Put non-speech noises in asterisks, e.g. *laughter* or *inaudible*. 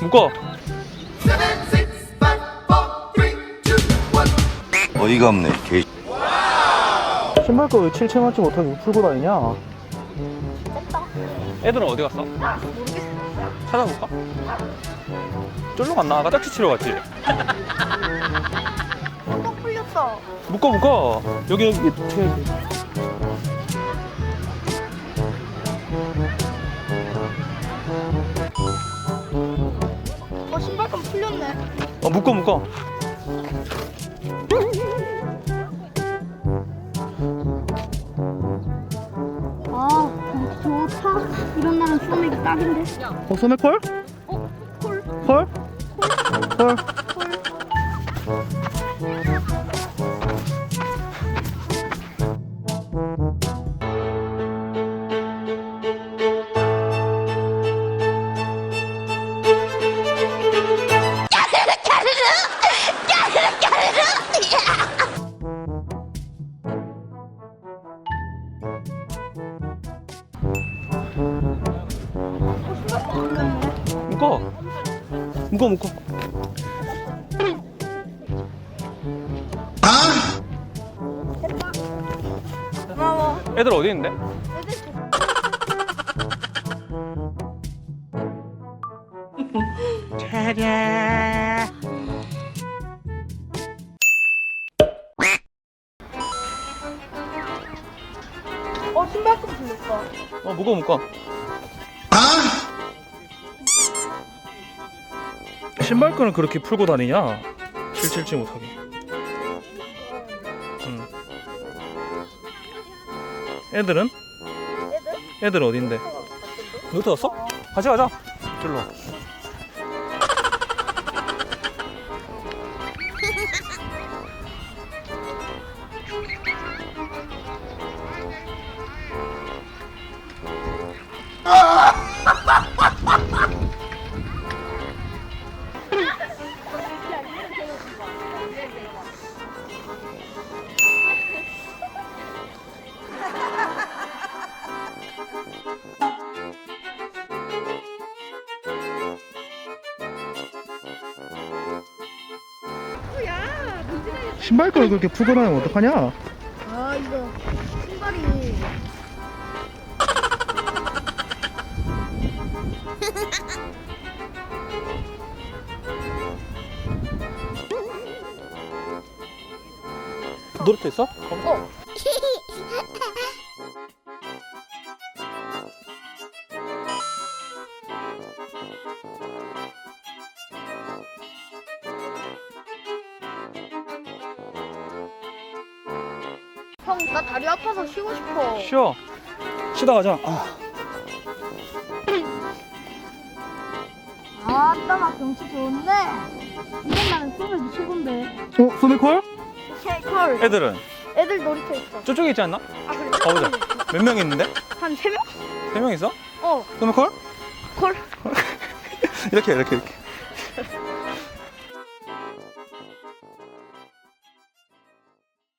묶어. 어이가 없네. 개. 신발끈 왜 칠칠맞지 못하게 풀고 다니냐? 애들은 어디 갔어? 찾아볼까? 쫄로 갔나? 아까 짝지 치러 갔지? 또 풀렸어. 묶어 묶어 여기 여기 밑에 어, 신발끈 풀렸네. 어 묶어 묶어 아, 좋다. 이런 날은 소맥이 딱인데. 어 소맥 콜? 어, 콜, 콜? 콜? 묶어 묶어 묶어 고마워. 애들 어디 있는데? 애들 어, 신발끈 풀렸어. 어 묶어 묶어 신발끈을 그렇게 풀고 다니냐? 칠칠치 못하게 응. 애들은? 애들? 애들 어딘데? 너도 왔어? 같이 가자 절로 신발끈을 그렇게 풀고 다니면 어떡하냐? 아, 이거 신발이. 있어? 어. *laughs* 형, 나 다리 아파서 쉬고 싶어. 쉬어 쉬다 가자 아. 아, 따마 경치 좋은데. 이런 날은 소맥이 최고인데. 어? 소매콜? 쉐이컬. 애들은? 애들 놀이터 있어. 저쪽에 있지 않나? 아, 그래? 가보자 몇 명 있는데? 한 세 명? 세명 있어? 어, 소매콜? 콜. *laughs* 이렇게 이렇게 이렇게